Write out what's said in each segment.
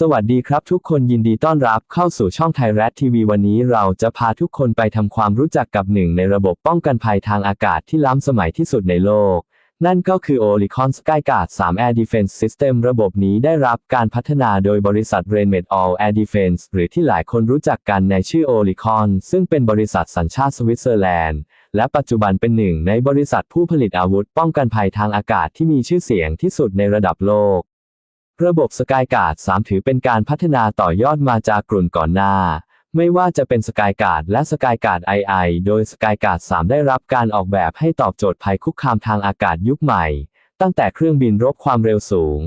สวัสดีครับทุกคนยินดีต้อนรับเข้าสู่ช่องไทยรัฐทีวีวันนี้เราจะพาทุกคนไปทำความรู้จักกับหนึ่งในระบบป้องกันภัยทางอากาศที่ล้ำสมัยที่สุดในโลก นั่นก็คือ Olicon Skyguard 3 Air Defense System ระบบนี้ได้รับการพัฒนาโดยบริษัท Rainmed All Air Defense หรือที่หลายคนรู้จักกันในชื่อ Olicon ซึ่งเป็นบริษัทสัญชาติสวิตเซอร์แลนด์ และปัจจุบันเป็นหนึ่งในบริษัทผู้ผลิตอาวุธป้องกันภัยทางอากาศที่มีชื่อเสียงที่สุดในระดับโลก ระบบสกายการ์ด3ถือเป็นการพัฒนาต่อยอดมาจากกลุ่นก่อนหน้า ไม่ว่าจะเป็นสกายการ์ดและสกายการ์ด II โดยสกายการ์ด3ได้รับการออกแบบให้ตอบโจทย์ภัยคุกคามทางอากาศยุคใหม่ ตั้งแต่เครื่องบินรบความเร็วสูง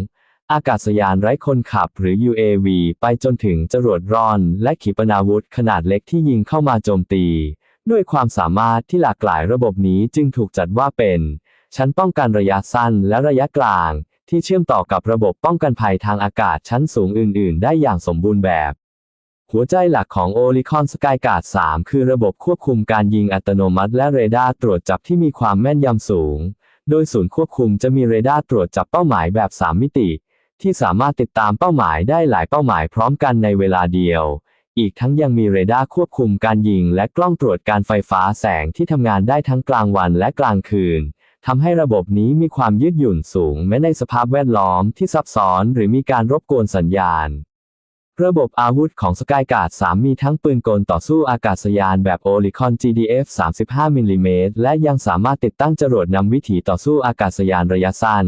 อากาศยานไร้คนขับหรือ UAV ไปจนถึงจรวดร่อน และขีปนาวุธขนาดเล็กที่ยิงเข้ามาโจมตี ด้วยความสามารถที่หลากหลายระบบนี้จึงถูกจัดว่าเป็น ชั้นป้องกันระยะสั้นและระยะกลาง ที่เชื่อมต่อกับระบบป้องกันภัยทางอากาศชั้นสูงอื่น ๆ ได้อย่างสมบูรณ์แบบ หัวใจหลักของ Olicon Skyguard 3 คือระบบควบคุมการยิงอัตโนมัติ และเรดาร์ตรวจจับที่มีความแม่นยำสูง โดยศูนย์ควบคุมจะมีเรดาร์ตรวจจับเป้าหมายแบบ 3 มิติ ที่สามารถติดตามเป้าหมายได้หลายเป้าหมายพร้อมกันในเวลาเดียว อีกทั้งยังมีเรดาร์ควบคุมการยิง และกล้องตรวจการไฟฟ้าแสงที่ทำงานได้ทั้งกลางวันและกลางคืน ทำให้ระบบนี้มีความยืดหยุ่นสูงแม้ในสภาพแวดล้อมที่ซับซ้อนหรือมีการรบกวนสัญญาณ ระบบอาวุธของสกายการ์ด3มีทั้งปืนกลต่อสู้อากาศยานแบบ Olicon GDF 35มิลลิเมตรและยังสามารถติดตั้งจรวดนำวิถีต่อสู้อากาศยานระยะสั้น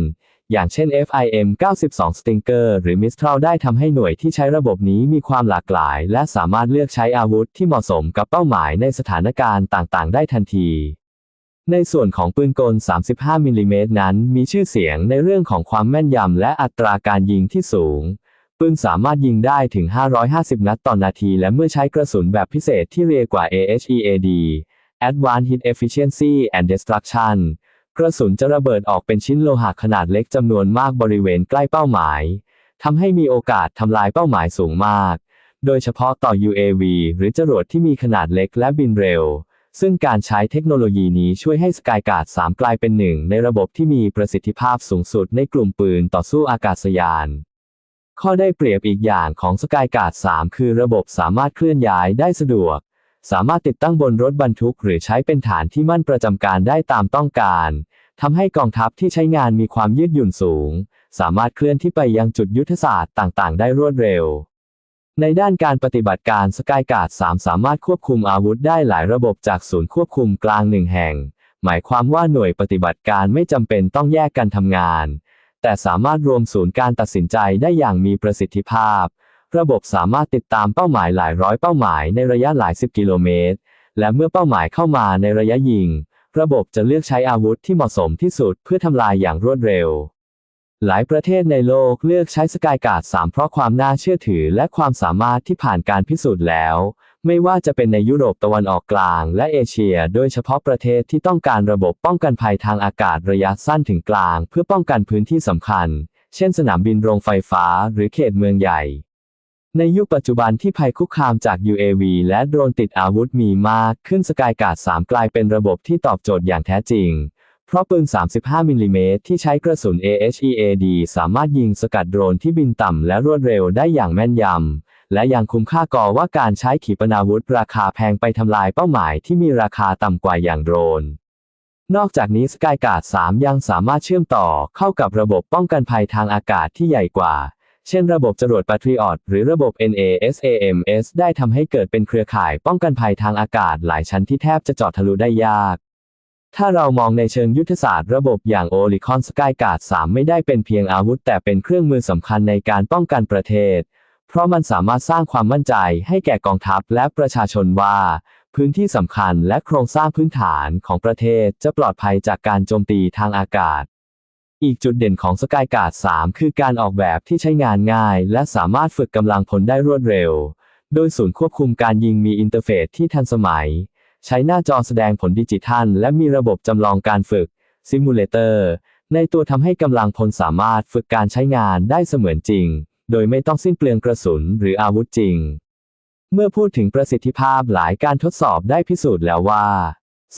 อย่างเช่น FIM 92 Stinger หรือ Mistral ได้ทำให้หน่วยที่ใช้ระบบนี้มีความหลากหลาย และสามารถเลือกใช้อาวุธที่เหมาะสมกับเป้าหมายในสถานการณ์ต่าง ๆ ได้ทันที ในส่วนของปืนกล 35 มิลลิเมตรนั้น มีชื่อเสียงในเรื่องของความแม่นยำและอัตราการยิงที่สูง ปืนสามารถยิงได้ถึง 550 นัดต่อนาที และเมื่อใช้กระสุนแบบพิเศษที่เรียกว่า AHEAD Advanced Hit Efficiency and Destruction กระสุนจะระเบิดออกเป็นชิ้นโลหะขนาดเล็กจำนวนมากบริเวณใกล้เป้าหมาย ทำให้มีโอกาสทำลายเป้าหมายสูงมาก โดยเฉพาะต่อ UAV หรือจรวดที่มีขนาดเล็กและบินเร็ว ซึ่งการใช้เทคโนโลยีนี้ช่วยให้ Skyguard 3กลายเป็นหนึ่งในระบบที่มีประสิทธิภาพสูงสุดในกลุ่มปืนต่อสู้อากาศยาน ข้อได้เปรียบอีกอย่างของ Skyguard 3คือระบบสามารถเคลื่อนย้ายได้สะดวก สามารถติดตั้งบนรถบรรทุก หรือใช้เป็นฐานที่มั่นประจำการได้ตามต้องการทำให้กองทัพที่ใช้งานมีความยืดหยุ่นสูง สามารถเคลื่อนที่ไปยังจุดยุทธศาสตร์ต่าง ๆ ได้รวดเร็ว ในด้านการปฏิบัติการสกายการ์ด3สามารถควบคุมอาวุธได้หลายระบบจากศูนย์ควบคุมกลางหนึ่งแห่ง หมายความว่าหน่วยปฏิบัติการไม่จำเป็นต้องแยกกันทำงาน แต่สามารถรวมศูนย์การตัดสินใจได้อย่างมีประสิทธิภาพ ระบบสามารถติดตามเป้าหมายหลายร้อยเป้าหมายในระยะหลายสิบกิโลเมตร และเมื่อเป้าหมายเข้ามาในระยะยิง ระบบจะเลือกใช้อาวุธที่เหมาะสมที่สุดเพื่อทำลายอย่างรวดเร็ว หลายประเทศในโลกเลือกใช้สกายการ์ด3 เพราะความน่าเชื่อถือและความสามารถที่ผ่านการพิสูจน์แล้ว ไม่ว่าจะเป็นในยุโรปตะวันออกกลางและเอเชีย โดยเฉพาะประเทศที่ต้องการระบบป้องกันภัยทางอากาศระยะสั้นถึงกลาง เพื่อป้องกันพื้นที่สำคัญ เช่นสนามบินโรงไฟฟ้า หรือเขตเมืองใหญ่ ในยุคปัจจุบันที่ภัยคุกคามจาก UAV และโดรนติดอาวุธมีมากขึ้นสกายการ์ด3กลายเป็นระบบที่ตอบโจทย์อย่างแท้จริง เพราะปืน 35 มิลลิเมตรที่ใช้กระสุน AHEAD สามารถยิงสกัดโดรนที่บินต่ำและรวดเร็วได้อย่างแม่นยำ และยังคุ้มค่าก่อว่าการใช้ขีปนาวุธราคาแพงไปทำลายเป้าหมายที่มีราคาต่ำกว่าอย่างโดรน นอกจากนี้สกายการ์ด3 ยังสามารถเชื่อมต่อเข้ากับระบบป้องกันภัยทางอากาศที่ใหญ่กว่า เช่นระบบจรวด Patriot หรือระบบ NASAMS ได้ทำให้เกิดเป็นเครือข่ายป้องกันภัยทางอากาศหลายชั้นที่แทบจะเจาะทะลุได้ยาก ถ้าเรามองในเชิงยุทธศาสตร์ระบบอย่าง Olicon Skyguard 3ไม่ได้เป็นเพียงอาวุธ แต่เป็นเครื่องมือสำคัญในการป้องกันประเทศ เพราะมันสามารถสร้างความมั่นใจให้แก่กองทัพและประชาชนว่า พื้นที่สำคัญและโครงสร้างพื้นฐานของประเทศจะปลอดภัยจากการโจมตีทางอากาศ อีกจุดเด่นของสกายการ์ด3คือการออกแบบที่ใช้งานง่าย และสามารถฝึกกำลังพลได้รวดเร็ว โดยศูนย์ควบคุมการยิงมีอินเทอร์เฟซที่ทันสมัย ใช้หน้าจอแสดงผลดิจิทัล และมีระบบจำลองการฝึกซิมูเลเตอร์ในตัวทำให้กำลังพลสามารถฝึกการใช้งานได้เสมือนจริง โดยไม่ต้องสิ้นเปลืองกระสุนหรืออาวุธจริง เมื่อพูดถึงประสิทธิภาพหลายการทดสอบได้พิสูจน์แล้วว่า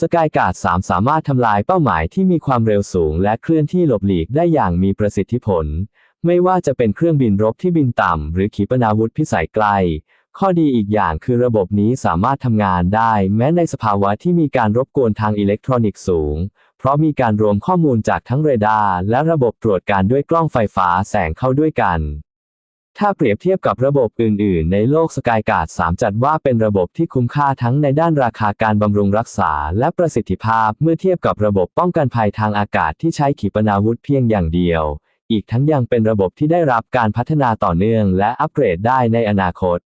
สกายการ์ด3สามารถทำลายเป้าหมายที่มีความเร็วสูง และเคลื่อนที่หลบหลีกได้อย่างมีประสิทธิผล ไม่ว่าจะเป็นเครื่องบินรบที่บินต่ำ หรือขีปนาวุธพิสัยไกล ข้อดีอีกอย่างคือระบบนี้สามารถทำงานได้แม้ในสภาวะที่มีการรบกวนทางอิเล็กทรอนิกส์สูง เพราะมีการรวมข้อมูลจากทั้งเรดาร์และระบบตรวจการด้วยกล้องไฟฟ้าแสงเข้าด้วยกัน ถ้าเปรียบเทียบกับระบบอื่น ๆ ในโลกสกายการ์ด3จัดว่าเป็นระบบที่คุ้มค่าทั้งในด้านราคาการบำรุงรักษา และประสิทธิภาพเมื่อเทียบกับระบบป้องกันภัยทางอากาศที่ใช้ขีปนาวุธเพียงอย่างเดียวอีกทั้งยังเป็นระบบที่ได้รับการพัฒนาต่อเนื่องและอัปเกรดได้ในอนาคต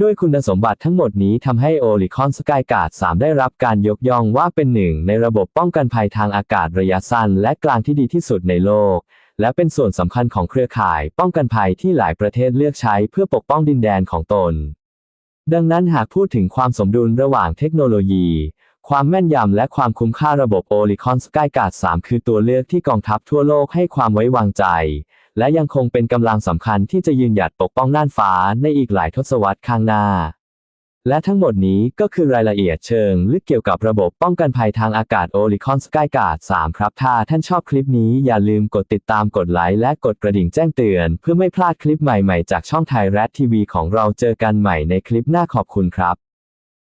ด้วยคุณสมบัติทั้งหมดนี้ทำให้ o l i c o n Skyguard 3ได้รับการยกย่องว่าเป็นหนึ่งในระบบป้องกันภัยทางอากาศระยะสั้นและกลางที่ดีที่สุดในโลก และเป็นส่วนสำคัญของเครือข่าย ป้องกันภัยที่หลายประเทศเลือกใช้เพื่อปกป้องดินแดนของตน ดังนั้นหากพูดถึงความสมดุลระหว่างเทคโนโลยี ความแม่นยำและความคุ้มค่าระบบ o l i c o n Skyguard 3คือตัวเลือกที่กองทัพทั่วโลกให้ความไว้วางใจ และยังคงเป็นกำลังสำคัญที่จะยืนหยัดปกป้องน่านฟ้าในอีกหลายทศวรรษข้างหน้า และทั้งหมดนี้ก็คือรายละเอียดเชิง ลึกเกี่ยวกับระบบป้องกันภัยทางอากาศ o l i c o n Skyguard 3ครับ ถ้าท่านชอบคลิปนี้อย่าลืมกดติดตามกดไลค์และกดกระดิ่งแจ้งเตือน เพื่อไม่พลาดคลิปใหม่ๆ จากช่องไทยแรดทีวีของเราเจอกันใหม่ในคลิปหน้าขอบคุณครับ